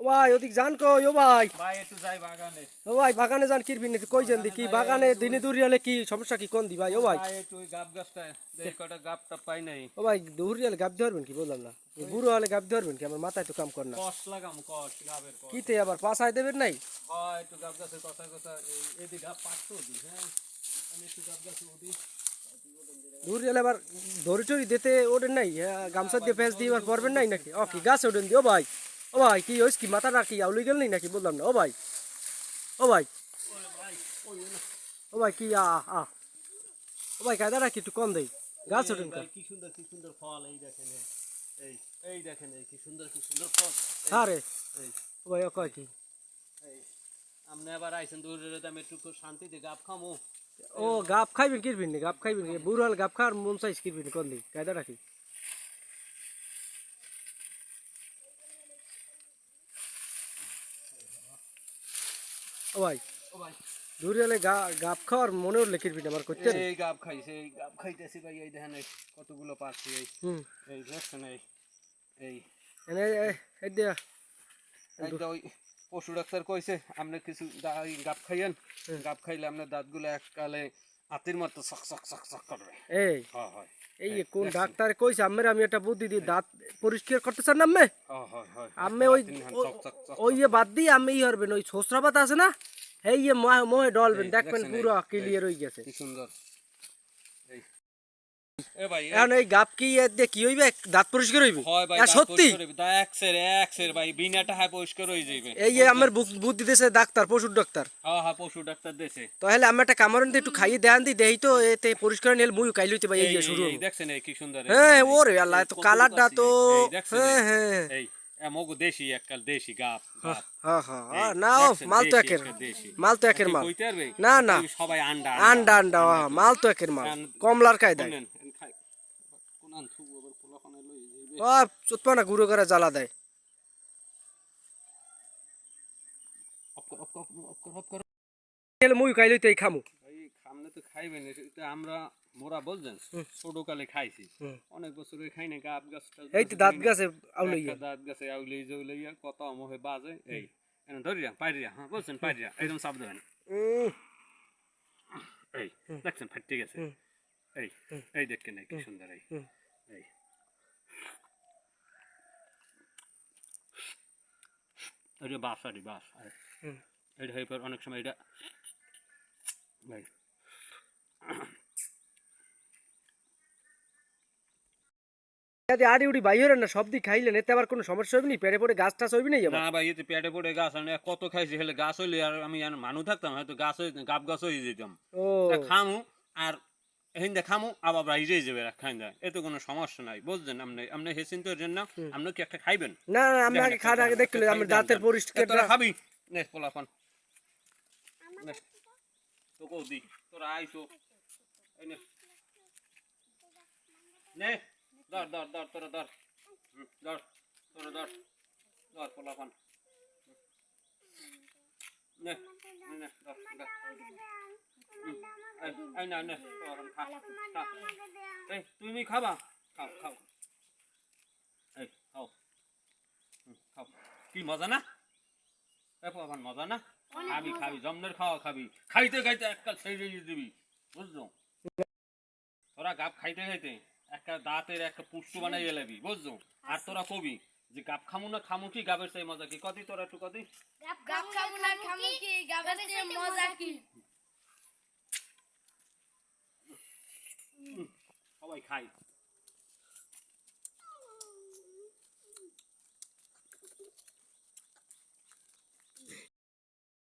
ভাই ওদিক যান কই ও ভাই? ও ভাই বাগানে যান কি বিনে কই যান দি কি বাগানে দিনে দুরিয়ালে কি সমস্যা কি? কোন দি ভাই ও ভাই? ও ভাই দুরিয়ালে গাব ধরবেন কি? বললাম না। বুড়ো হলে গাব ধরবেন কি? আমার মাথায় তো কাম কর না। কিতে আবার পাশায় দেবেন নাই? হয়? উঠি। দুরিয়ালে আবার দড়ি টড়ি দিতে ওঠেন নাই? হ্যাঁ, গামছা দিয়ে ফেস দিয়ে এবার পড়বেন নাই নাকি? ও কি গাছ ওঠেন দি ও ভাই। ও ভাই কি হইস কি মাথা রাখি আউলি গেল নাই নাকি বললাম না ও ভাই ও ভাই ও ভাই কি আ আ ও ভাই কায়দা রাখি একটু কম দেই গাছ ওঠেন কি সুন্দর কি সুন্দর ফল এই দেখেন এই, এই দেখেন এই কি সুন্দর কি সুন্দর ফল রে এই ও ভাই ও কয় কি এই আপনি আবার আইছেন দূরে আমি একটু শান্তিতে গাপ খামো ও গাপ খাইবেন কিরবিন গাপ খাইবেন বুড়ো হল গাপ খাওয়ার মন চাইছ কিরবিন কোন দি কায়দা রাখি ও ভাই ও ভাই দূরে হলে গাপ খাওয়ার মনে উঠলে আমার করতে এই গাব খাইছে এই গাব খাইতেছি ভাই এই দেখেন এই কতগুলো পাচ্ছি এই হুম। এই দেখছেন এই এই এনে এই দিয়া। ওই পশু ডাক্তার কইছে আপনি কিছু গাপ খাইয়েন। গাপ খাইলে আপনার দাঁতগুলো এককালে হাতির মতো সক সক সক সক করবে। এই। হয় হয়। এই কোন ডাক্তার কইছে আমের আমি একটা বুদ্ধি দিয়ে দাঁত পরিষ্কার করতে চান না আম্মে? হয় হয় হয় আমি ওই হাতির হান ও- সক সক সক ওই যে বাদ দিয়ে আমি ই হরবেন ওই ছোসরা পাতা আছে না? এই ইয়ে মোহে ডলবেন দেখবেন পুরো ক্লিয়ার হয়ে গেছে। কি সুন্দর। এখন এই গাপ কি দিয়ে কি হইবে? দাঁত পরিষ্কার হইবে? হয় সত্যি? ভাই পরিষ্কার হয়ে এই আমার বুদ্ধি দিতেছে ডাক্তার পশুর ডাক্তার। হ্যাঁ হ্যাঁ পশু ডাক্তার দেশে তাহলে আমি একটা একটু খাইয়ে দেন দি দেই তো এতে পরিষ্কার নিলে মুই কাইল হইতে ভাই এই শুরু দেখছেন কি সুন্দর হ্যাঁ ওরে আল্লাহ তো কালারটা তো হ্যাঁ হ্যাঁ। এই মগো দেশি এককাল দেশি গাপ গাপ। হ্যাঁ হ্যাঁ না মাল তো একের একটা মাল। তো একের মাল। না না। সবাই আন্ডা আন্ডা আন্ডা মাল তো একের মাল। কমলার কায়দায় শুনেন, এন খাই- কোন আন থুবো আবার পোলাপানে লই যাইবে। ও না গুঁড়ো করে জ্বালা দেয়। মুই কাইল হইতে এই খামু। ভাই, খামনে তো খাইবেন এটা আমরা মোরা বলছেন ছোট খাইছি। অনেক বছর খাই না গাব গাছ এই তো দাঁত গাছে আউলইয়া দাঁত গাছে আউলি জৌলাইয়া কত আমহে বাজে এই এনে ধরিয়া পাইরিয়া হ্যাঁ বলছেন পাইরিয়া একদম সাবধান উম, এই দেখছেন ফাটতে গেছে। এই এই দেখেন কি সুন্দর এই হুম। এই এটা বাস আরে বাস এটা হয়ে পর অনেক সময় এটা ভাই। যদি আড়ি উড়ি বাইরে না সব দিক খাইলেন এতে আবার কোনো সমস্যা হবে নি পেটে পড়ে গাছ টাছ হইবি আবার? না ভাই এতে পেটে পড়ে গাছ আনে কত খাইছি হেলে গাছ হইলে আর আমি মানু থাকতাম হয়তো গাছ গাব গাছ হয়ে যেতাম। ও। খামু আর হিন্দা খামু আবার রাইজে যাবে খাই দা এতে কোনো সমস্যা নাই। বুঝছেন? আপনি আপনি হেসিন তো জন্য আপনি কি একটা খাইবেন? না না আমি আগে খাওয়ার আগে দেখলে আমি দাঁতের পরিষ্কার তোরা খাবি? নে পোলাপান। নে। তোকে দি। তোরা আইসো এই নে। নে। ধর ধর ধর তোরা ধর। হুম, ধর তোরা ধর। ধর পোলাপান নে নে, নে ধর ধর হুম, এই, এই না নে পোলাপান খা খা এই তুমি খাবা খাও খাও এই খাও হুম, খাও কি মজা না এ পোলাপান মজা না খাবি খাবি জমনের খাওয়া খাবি খাইতে খাইতে একটা ছেড়ে দিবি বুঝছ তোরা গাপ খাইতে খাইতে একটা দাঁতের একটা পুষ্ট বানাই এলাবি বুঝছ আর তোরা কবি যে গাপ খামু না খামু কি গাবের চাই মজা কি? কদি তোরা টু কদি। গাব খামু না খামু কি গাবের চাই মজা কি? সবাই খাই।